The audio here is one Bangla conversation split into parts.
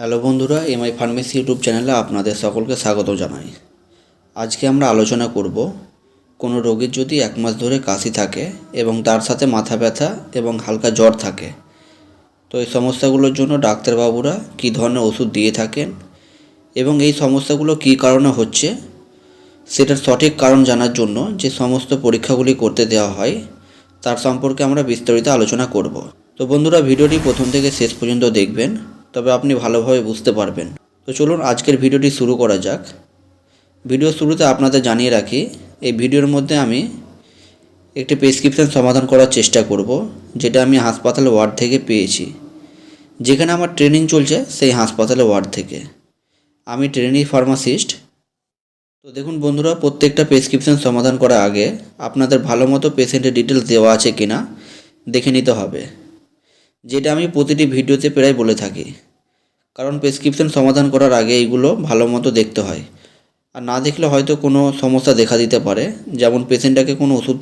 হ্যালো বন্ধুরা, এমআই ফার্মেসি ইউটিউব চ্যানেলে আপনাদের সকলকে স্বাগত জানাই। আজকে আমরা আলোচনা করব, কোনো রোগীর যদি এক মাস ধরে কাশি থাকে এবং তার সাথে মাথা ব্যথা এবং হালকা জ্বর থাকে, তো এই সমস্যাগুলোর জন্য ডাক্তারবাবুরা কী ধরনের ওষুধ দিয়ে থাকেন এবং এই সমস্যাগুলো কী কারণে হচ্ছে, সেটার সঠিক কারণ জানার জন্য যে সমস্ত পরীক্ষাগুলি করতে দেওয়া হয়, তার সম্পর্কে আমরা বিস্তারিত আলোচনা করব। তো বন্ধুরা, ভিডিওটি প্রথম থেকে শেষ পর্যন্ত দেখবেন। তবে আপনি ভালোভাবে বুঝতে পারবেন। তো চলুন আজকের ভিডিওটি শুরু করা যাক। ভিডিও শুরুতে আপনাদের জানিয়ে রাখি, এই ভিডিওর মধ্যে আমি একটি প্রেসক্রিপশন সমাধান করার চেষ্টা করব, যেটা আমি হাসপাতাল ওয়ার্ড থেকে পেয়েছি। যেখানে আমার ট্রেনিং চলছে সেই হাসপাতালে ওয়ার্ড থেকে। আমি ট্রেনিং ফার্মাসিস্ট। তো দেখুন বন্ধুরা, প্রত্যেকটা প্রেসক্রিপশন সমাধান করার আগে আপনাদের ভালো মতো পেশেন্টের ডিটেলস দেওয়া আছে কিনা দেখে নিতে হবে। যেটা আমি প্রতিটি ভিডিওতে প্রায় বলে থাকি। কারণ প্রেসক্রিপশন সমাধান করার আগে এইগুলো ভালো মতো দেখতে হয়। আর না দেখলে হয়তো কোনো সমস্যা দেখা দিতে পারে। যেমন পেশেন্টটাকে কোনো ওষুধ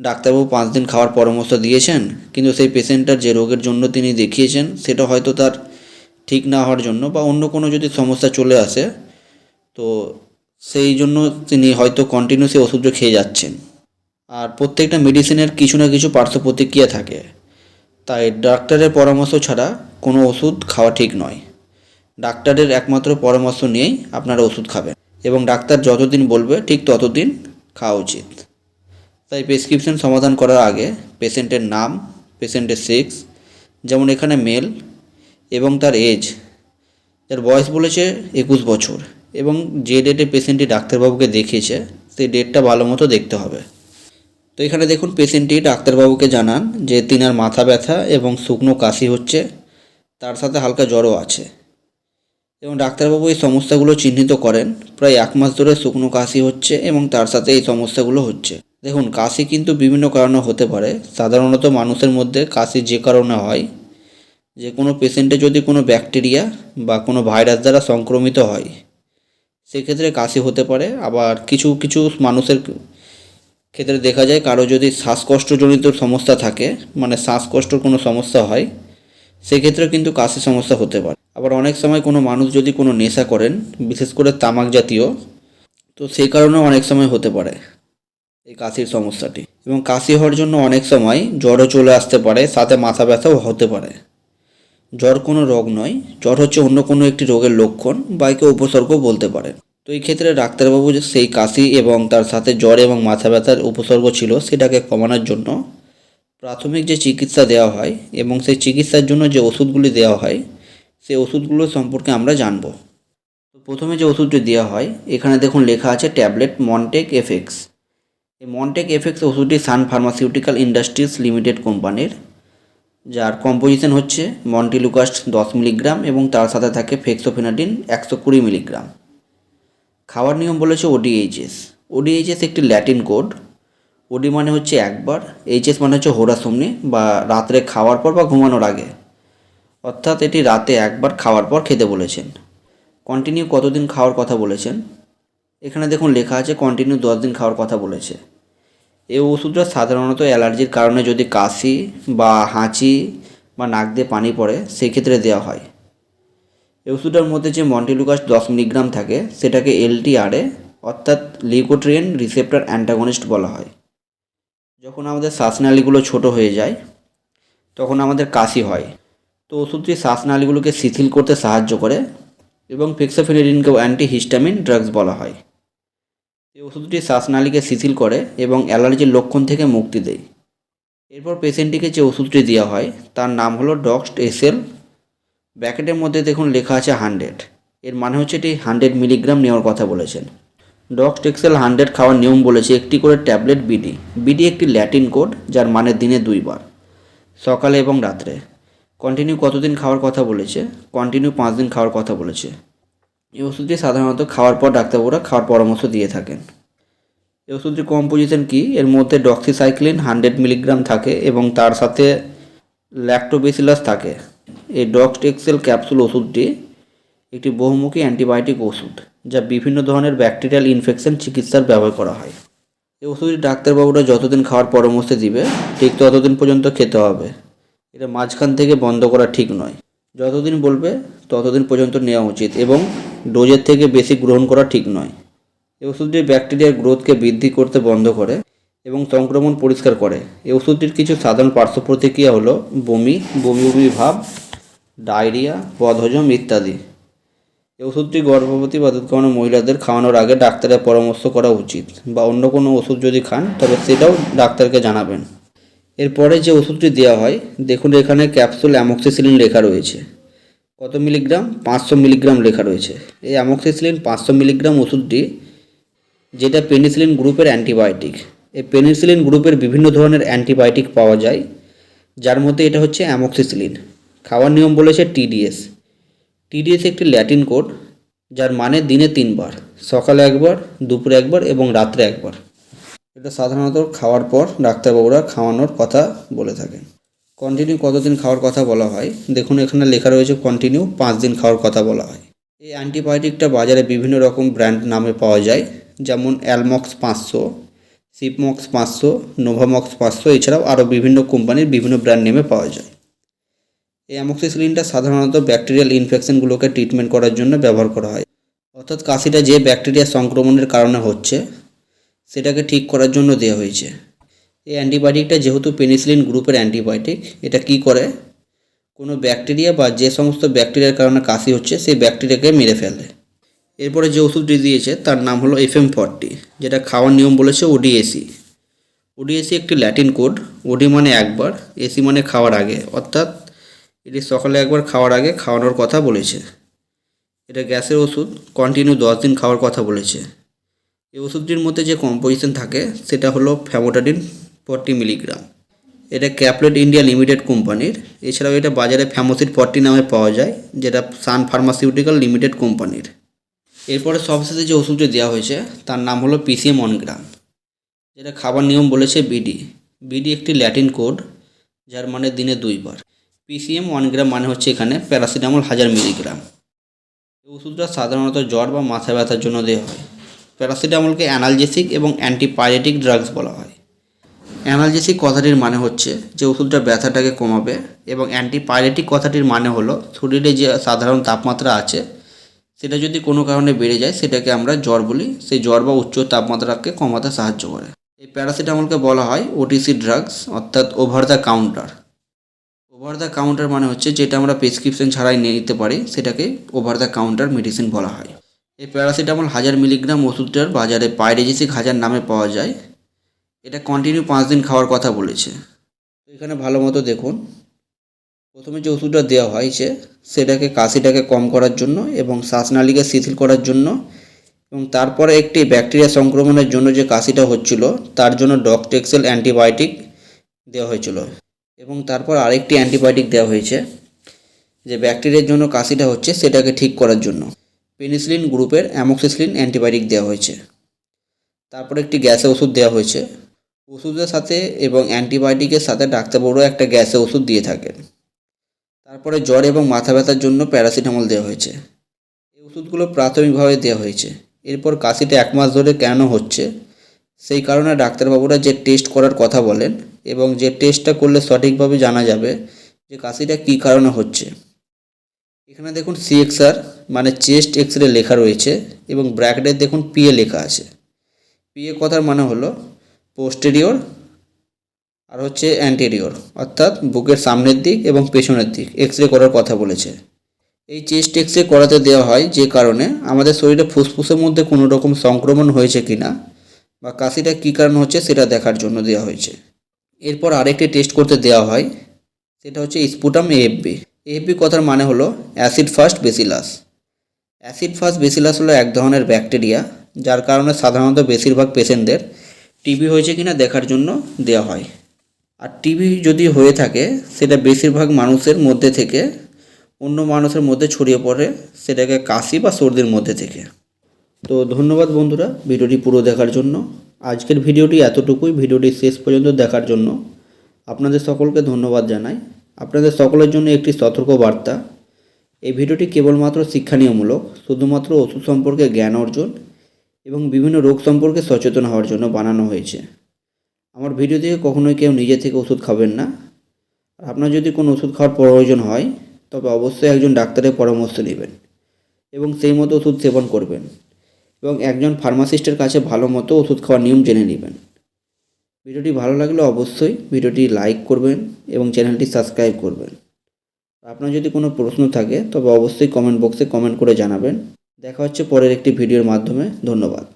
ডাক্তারবাবু পাঁচ দিন খাওয়ার পরামর্শ দিয়েছেন, কিন্তু সেই পেশেন্টটার যে রোগের জন্য তিনি দেখিয়েছেন, সেটা হয়তো তার ঠিক না হওয়ার জন্য বা অন্য কোনো যদি সমস্যা চলে আসে, তো সেই জন্য তিনি হয়তো কন্টিনিউ সেই ওষুধটা খেয়ে যাচ্ছেন। আর প্রত্যেকটা মেডিসিনের কিছু না কিছু পার্শ্ব প্রতিক্রিয়া থাকে। তাই ডাক্তারের পরামর্শ ছাড়া কোনো ওষুধ খাওয়া ঠিক নয়। ডাক্তারের একমাত্র পরামর্শ নিয়েই আপনারা ওষুধ খাবেন এবং ডাক্তার যতদিন বলবে, ঠিক ততদিন খাওয়া উচিত। তাই প্রেসক্রিপশন সমাধান করার আগে পেশেন্টের নাম, পেশেন্টের সেক্স, যেমন এখানে মেল, এবং তার এজ, যার বয়স বলেছে একুশ বছর, এবং যে ডেটে পেশেন্টটি ডাক্তারবাবুকে দেখিয়েছে, সেই ডেটটা ভালো মতো দেখতে হবে। তো এখানে দেখুন পেশেন্টটি ডাক্তারবাবুকে জানান যে তিনার মাথা ব্যথা এবং শুকনো কাশি হচ্ছে, তার সাথে হালকা জ্বরও আছে। এবং ডাক্তারবাবু এই সমস্যাগুলো চিহ্নিত করেন, প্রায় এক মাস ধরে শুকনো কাশি হচ্ছে এবং তার সাথে এই সমস্যাগুলো হচ্ছে। দেখুন, কাশি কিন্তু বিভিন্ন কারণে হতে পারে, সাধারণত মানুষের মধ্যে কাশি যে কারণে হয়, যে কোনো পেশেন্টে যদি কোনো ব্যাকটেরিয়া বা কোনো ভাইরাস দ্বারা সংক্রমিত হয়, সেক্ষেত্রে কাশি হতে পারে, আবার কিছু কিছু মানুষের ক্ষেত্রে দেখা যায় কারও যদি শ্বাসকষ্টজনিত সমস্যা থাকে মানে শ্বাসকষ্টর কোনো সমস্যা হয় সেক্ষেত্রে কিন্তু কাশি সমস্যা হতে পারে। আবার অনেক সময় কোনো মানুষ যদি কোনো নেশা করেন, বিশেষ করে তামাক জাতীয়, তো সেই কারণেও অনেক সময় হতে পারে এই কাশির সমস্যাটি। এবং কাশি হওয়ার জন্য অনেক সময় জ্বরও চলে আসতে পারে, সাথে মাথা ব্যথাও হতে পারে। জ্বর কোনো রোগ নয়, জ্বর হচ্ছে অন্য কোনো একটি রোগের লক্ষণ বা একে উপসর্গও বলতে পারেন। তো এই ক্ষেত্রে ডাক্তারবাবু যে সেই কাশি এবং তার সাথে জ্বর এবং মাথা ব্যথার উপসর্গ ছিল সেটাকে কমানোর জন্য প্রাথমিক যে চিকিৎসা দেওয়া হয় এবং সেই চিকিৎসার জন্য যে ওষুধগুলি দেওয়া হয়, সেই ওষুধগুলো সম্পর্কে আমরা জানব। তো প্রথমে যে ওষুধটি দেওয়া হয়, এখানে দেখুন লেখা আছে ট্যাবলেট মনটেক এফেক্স এই মনটেক এফেক্স ওষুধটি সান ফার্মাসিউটিক্যাল ইন্ডাস্ট্রিজ লিমিটেড কোম্পানির, যার কম্পোজিশন হচ্ছে মন্টিলুকাস্ট দশ মিলিগ্রাম এবং তার সাথে থাকে ফেক্সোফেনাডিন একশো কুড়ি মিলিগ্রাম। খাওয়ার নিয়ম বলেছে ওডিএইচএস ওডিএইচএস একটি ল্যাটিন কোড ওডি মানে হচ্ছে একবার। এইচএস মানে হচ্ছে হোরাসমনি বা রাত্রে খাওয়ার পর বা ঘুমানোর আগে। অর্থাৎ এটি রাতে একবার খাওয়ার পর খেতে বলেছেন। কন্টিনিউ কতদিন খাওয়ার কথা বলেছেন? এখানে দেখুন লেখা আছে কন্টিনিউ দশ দিন খাওয়ার কথা বলেছে। এই ওষুধটা সাধারণত অ্যালার্জির কারণে যদি কাশি বা হাঁচি বা নাক দিয়ে পানি পড়ে সেই ক্ষেত্রে দেওয়া হয়। এই ওষুধটার মধ্যে যে মন্টিলুকাস দশ মিলিগ্রাম থাকে, সেটাকে এলটিআরএ অর্থাৎ লিউকোট্রিয়েন রিসেপ্টর অ্যান্টাগনিস্ট বলা হয়। যখন আমাদের শ্বাসনালীগুলো ছোট হয়ে যায়, তখন আমাদের কাশি হয়। তো ওষুধটি শ্বাসনালীগুলোকে শিথিল করতে সাহায্য করে এবং ফিক্সোফেনিডিনকেও অ্যান্টিহিস্টামিন ড্রাগস বলা হয়। এই ওষুধটি শ্বাসনালীকে শিথিল করে এবং অ্যালার্জির লক্ষণ থেকে মুক্তি দেয়। এরপর পেশেন্টটিকে যে ওষুধটি দেওয়া হয়, তার নাম হলো ডক্সট এসএল ব্র্যাকেটের মধ্যে দেখুন লেখা আছে হান্ড্রেড। এর মানে হচ্ছে এটি হান্ড্রেড মিলিগ্রাম নেওয়ার কথা বলেছেন। ডক্স টেক্সেল হান্ড্রেড খাওয়ার নিয়ম বলেছে একটি করে ট্যাবলেট বিডি। বিডি একটি ল্যাটিন কোড, যার মানে দিনে দুইবার, সকালে এবং রাত্রে। কন্টিনিউ কতদিন খাওয়ার কথা বলেছে? কন্টিনিউ পাঁচ দিন খাওয়ার কথা বলেছে। এই ওষুধটি সাধারণত খাওয়ার পর ডাক্তারবাবুরা খাওয়ার পরামর্শ দিয়ে থাকেন। এই ওষুধটির কম্পোজিশন কি? এর মধ্যে ডক্সিসাইক্লিন হান্ড্রেড মিলিগ্রাম থাকে এবং তার সাথে ল্যাক্টোবেসিলাস থাকে। এই ডক্সট এক্সেল ক্যাপসুল ওষুধটি একটি বহুমুখী অ্যান্টিবায়োটিক ওষুধ যা বিভিন্ন ধরনের ব্যাকটেরিয়াল ইনফেকশন চিকিৎসার ব্যবহার করা হয়। এই ওষুধটি ডাক্তারবাবুরা যতদিন খাওয়ার পরামর্শ দিবে, ঠিক ততদিন পর্যন্ত খেতে হবে। এটা মাঝখান থেকে বন্ধ করা ঠিক নয়। যতদিন বলবে, ততদিন পর্যন্ত নেওয়া উচিত এবং ডোজের থেকে বেশি গ্রহণ করা ঠিক নয়। এই ওষুধটি ব্যাকটেরিয়ার গ্রোথকে বৃদ্ধি করতে বন্ধ করে এবং সংক্রমণ পরিষ্কার করে। এই ওষুধটির কিছু সাধারণ পার্শ্ব প্রতিক্রিয়া হলো বমি বমি বমি ভাব, ডায়রিয়া, বদহজম ইত্যাদি। এই ওষুধটি গর্ভবতী বা দুধ মহিলাদের খাওয়ানোর আগে ডাক্তারের পরামর্শ করা উচিত বা অন্য কোনো ওষুধ যদি খান, তবে সেটাও ডাক্তারকে জানাবেন। এরপরে যে ওষুধটি দেওয়া হয়, দেখুন এখানে ক্যাপসুল অ্যামক্সিসিলিন লেখা রয়েছে। কত মিলিগ্রাম? পাঁচশো মিলিগ্রাম লেখা রয়েছে। এই অ্যামক্সিসিলিন পাঁচশো মিলিগ্রাম ওষুধটি, যেটা পেনিসিলিন গ্রুপের অ্যান্টিবায়োটিক। এই পেনিসিলিন গ্রুপের বিভিন্ন ধরনের অ্যান্টিবায়োটিক পাওয়া যায়, যার মধ্যে এটা হচ্ছে অ্যামক্সিসিলিন খাওয়ার নিয়ম বলেছে টিডিএস টিডিএস একটি ল্যাটিন কোড যার মানে দিনে তিনবার, সকালে একবার, দুপুরে একবার এবং রাত্রে একবার। এটা সাধারণত খাওয়ার পর ডাক্তারবাবুরা খাওয়ানোর কথা বলে থাকেন। কন্টিনিউ কতদিন খাওয়ার কথা বলা হয়? দেখুন, এখানে লেখা রয়েছে কন্টিনিউ পাঁচ দিন খাওয়ার কথা বলা হয়। এই অ্যান্টিবায়োটিকটা বাজারে বিভিন্ন রকম ব্র্যান্ড নামে পাওয়া যায়, যেমন অ্যালমক্স পাঁচশো সিপমক্স পাঁচশো নোভামক্স পাঁচশো, এছাড়াও আরও বিভিন্ন কোম্পানির বিভিন্ন ব্র্যান্ড নেমে পাওয়া যায়। এই অ্যামক্সিসিলিনটা সাধারণত ব্যাকটেরিয়াল ইনফেকশনগুলোকে ট্রিটমেন্ট করার জন্য ব্যবহার করা হয়। অর্থাৎ কাশিটা যে ব্যাকটেরিয়া সংক্রমণের কারণে হচ্ছে, সেটাকে ঠিক করার জন্য দেওয়া হয়েছে। এই অ্যান্টিবায়োটিকটা যেহেতু পেনিসিলিন গ্রুপের অ্যান্টিবায়োটিক, এটা কি করে? কোনো ব্যাকটেরিয়া বা যে সমস্ত ব্যাকটেরিয়ার কারণে কাশি হচ্ছে, সেই ব্যাকটেরিয়াকে মেরে ফেলে। এরপরে যে ওষুধটি দিয়েছে, তার নাম হলো এফ এম ফর্টি যেটা খাওয়ার নিয়ম বলেছে ওডিএসি ওডিএসি একটি ল্যাটিন কোড ওডি মানে একবার এসি মানে খাওয়ার আগে, অর্থাৎ এটি সকালে একবার খাওয়ার আগে খাওয়ানোর কথা বলেছে। এটা গ্যাসের ওষুধ কন্টিনিউ দশ দিন খাওয়ার কথা বলেছে। এই ওষুধটির মধ্যে যে কম্পোজিশন থাকে, সেটা হলো ফ্যামোটাডিন ফর্টি মিলিগ্রাম এটা ক্যাপলেট ইন্ডিয়া লিমিটেড কোম্পানির, এছাড়াও এটা বাজারে ফ্যামোসিড ফর্টি নামে পাওয়া যায়, যেটা সান ফার্মাসিউটিক্যাল লিমিটেড কোম্পানির। এরপরে সবশেষে যে ওষুধটি দেওয়া হয়েছে, তার নাম হলো পিসিএম ওয়ান গ্রাম যেটা খাবার নিয়ম বলেছে বিডি বিডি একটি ল্যাটিন কোড যার মানে দিনে দুইবার। পিসিএম ওয়ান গ্রাম মানে হচ্ছে এখানে প্যারাসিটামল হাজার মিলিগ্রাম এই ওষুধটা সাধারণত জ্বর বা মাথা ব্যথার জন্য দেওয়া হয়। প্যারাসিটামলকে অ্যানালজেসিক এবং অ্যান্টিপাইরেটিক ড্রাগস বলা হয়। অ্যানালজেসিক কথাটির মানে হচ্ছে যে ওষুধটা ব্যথাটাকে কমাবে এবং অ্যান্টিপাইরেটিক কথাটির মানে হলো শরীরে যে সাধারণ তাপমাত্রা আছে সেটা যদি কোনো কারণে বেড়ে যায়, সেটাকে আমরা জ্বর বলি। সেই জ্বর বা উচ্চ তাপমাত্রাকে কমাতে সাহায্য করে। এই প্যারাসিটামলকে বলা হয় ওটিসি ড্রাগস অর্থাৎ over the counter over the counter মানে হচ্ছে যেটা আমরা প্রেসক্রিপশন ছাড়াই নিয়ে নিতে পারি, সেটাকে ওভার দ্য কাউন্টার মেডিসিন বলা হয়। এই প্যারাসিটামল হাজার মিলিগ্রাম ওষুধটার বাজারে পাইরেজিসিক হাজার নামে পাওয়া যায়। এটা কন্টিনিউ পাঁচ দিন খাওয়ার কথা বলেছে। এখানে ভালো মতো দেখুন। প্রথমে যে ওষুধটা দেওয়া হয়েছে সেটাকে কাশিটাকে কম করার জন্য এবং শ্বাসনালীকে শিথিল করার জন্য এবং তারপরে একটি ব্যাকটেরিয়া সংক্রমণের জন্য যে কাশিটা হচ্ছিল, তার জন্য ডকটেক্সেল অ্যান্টিবায়োটিক দেওয়া হয়েছিল। এবং তারপর আরেকটি অ্যান্টিবায়োটিক দেওয়া হয়েছে যে ব্যাকটেরিয়ার জন্য কাশিটা হচ্ছে সেটাকে ঠিক করার জন্য। পেনিসিলিন গ্রুপের অ্যামোক্সিসিলিন অ্যান্টিবায়োটিক দেওয়া হয়েছে। তারপর একটি গ্যাসের ওষুধ দেওয়া হয়েছে। ওষুধের সাথে এবং অ্যান্টিবায়োটিকের সাথে ডাক্তারবাবুরা একটা গ্যাসের ওষুধ দিয়ে থাকেন। তারপরে জ্বর এবং মাথা ব্যথার জন্য প্যারাসিটামল দেওয়া হয়েছে। এই ওষুধগুলো প্রাথমিকভাবে দেওয়া হয়েছে। এরপর কাশিটা এক মাস ধরে কেন হচ্ছে, সেই কারণে ডাক্তারবাবুরা যে টেস্ট করার কথা বলেন এবং যে টেস্টটা করলে সঠিকভাবে জানা যাবে যে কাশিটা কী কারণে হচ্ছে। এখানে দেখুন সিএক্সআর মানে চেস্ট এক্স রে লেখা রয়েছে এবং ব্র্যাকেটে দেখুন পিএ লেখা আছে। পিএ কথার মানে হলো পোস্টেরিয়র আর হচ্ছে অ্যান্টেরিয়র অর্থাৎ বুকের সামনের দিক এবং পেছনের দিক এক্স রে করার কথা বলেছে। এই চেস্ট এক্স রে করাতে দেওয়া হয় যে কারণে আমাদের শরীরে ফুসফুসের মধ্যে কোনো রকম সংক্রমণ হয়েছে কি না বা কাশিটা কী কারণ হচ্ছে সেটা দেখার জন্য দেওয়া হয়েছে। এরপর আরেকটি টেস্ট করতে দেওয়া হয়, সেটা হচ্ছে স্পুটাম এএফবি এএফবি কথার মানে হলো acid fast bacillus acid fast bacillus হলো এক ধরনের ব্যাকটেরিয়া যার কারণে সাধারণত বেশিরভাগ পেশেন্টদের টিবি হয়েছে কিনা দেখার জন্য দেওয়া হয়। আর টিবি যদি হয়ে থাকে, সেটা বেশিরভাগ মানুষের মধ্যে থেকে, অন্য মানুষের মধ্যে ছড়িয়ে পড়ে, সেটাকে কাশি বা সর্দির মধ্যে থেকে। তো ধন্যবাদ বন্ধুরা, ভিডিওটি পুরো দেখার জন্য। আজকের ভিডিওটি এতটুকুই, ভিডিওটি শেষ পর্যন্ত দেখার জন্য। আপনাদের সকলকে ধন্যবাদ জানাই। আপনাদের সকলের জন্য একটি সতর্ক বার্তা। এই ভিডিওটি কেবলমাত্র শিক্ষণীয়মূলক শুধুমাত্র ওষুধ সম্পর্কে জ্ঞান অর্জন এবং বিভিন্ন রোগ সম্পর্কে সচেতন হওয়ার জন্য বানানো হয়েছে। আমার ভিডিও থেকে কখনোই কেউ নিজে থেকে ওষুধ খাবেন না। আপনার যদি কোনো ওষুধ খাওয়ার প্রয়োজন হয়, তবে অবশ্যই একজন ডাক্তারের পরামর্শ নেবেন এবং সেই মতো ওষুধ সেবন করবেন এবং একজন ফার্মাসিস্টের কাছে ভালো মতো ওষুধ খাওয়ার নিয়ম জেনে নেবেন। ভিডিওটি ভালো লাগলে অবশ্যই ভিডিওটি লাইক করবেন এবং চ্যানেলটি সাবস্ক্রাইব করবেন। আপনার যদি কোনো প্রশ্ন থাকে, তবে অবশ্যই কমেন্ট বক্সে কমেন্ট করে জানাবেন। দেখা হচ্ছে পরের একটি ভিডিওর মাধ্যমে। ধন্যবাদ।